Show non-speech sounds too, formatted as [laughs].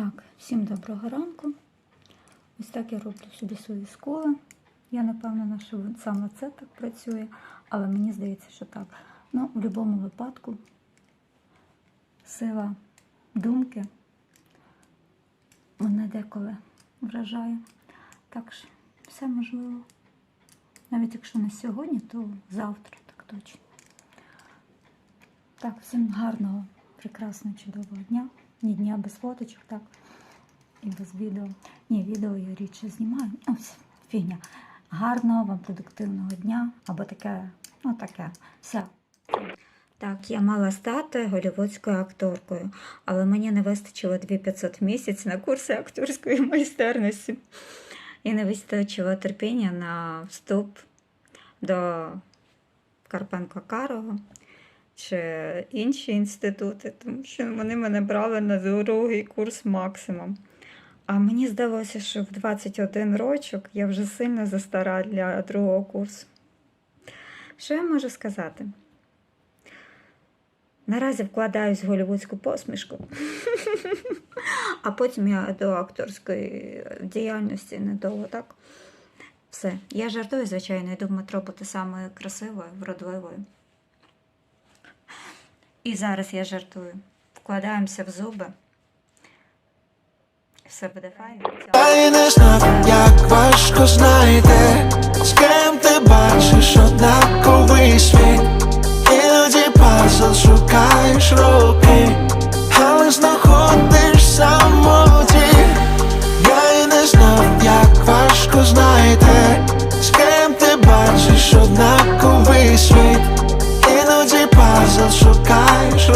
Так, всім доброго ранку. Ось так я роблю собі свої сколи. Я не впевнена, що саме це так працює, але мені здається, що так. Ну, в будь-якому випадку сила думки мене деколи вражає. Так що все можливо. Навіть якщо не сьогодні, то завтра, так точно. Так, всім гарного, прекрасного, чудового дня. Ні дня без фоточок, так. І без відео. Ні, відео я рідше знімаю. Ось, фігня. Гарного вам продуктивного дня. Або таке, ну таке. Все. Так, я мала стати голівудською акторкою, але мені не вистачило 2500 в місяць на курси акторської майстерності. І не вистачило терпіння на вступ до Карпенко Карого чи інші інститути, тому що вони мене брали на другий курс максимум. А мені здалося, що в 21 рочок я вже сильно застара для другого курсу. Що я можу сказати? Наразі вкладаюсь в голівудську посмішку, [laughs] а потім я до акторської діяльності недовго так. Все. Я жартую, звичайно, йду в метро бути самою красивою, вродливою. І зараз я жартую. Вкладаємося в зуби. Все буде файно. Як важко знайти, пазл шукаєш.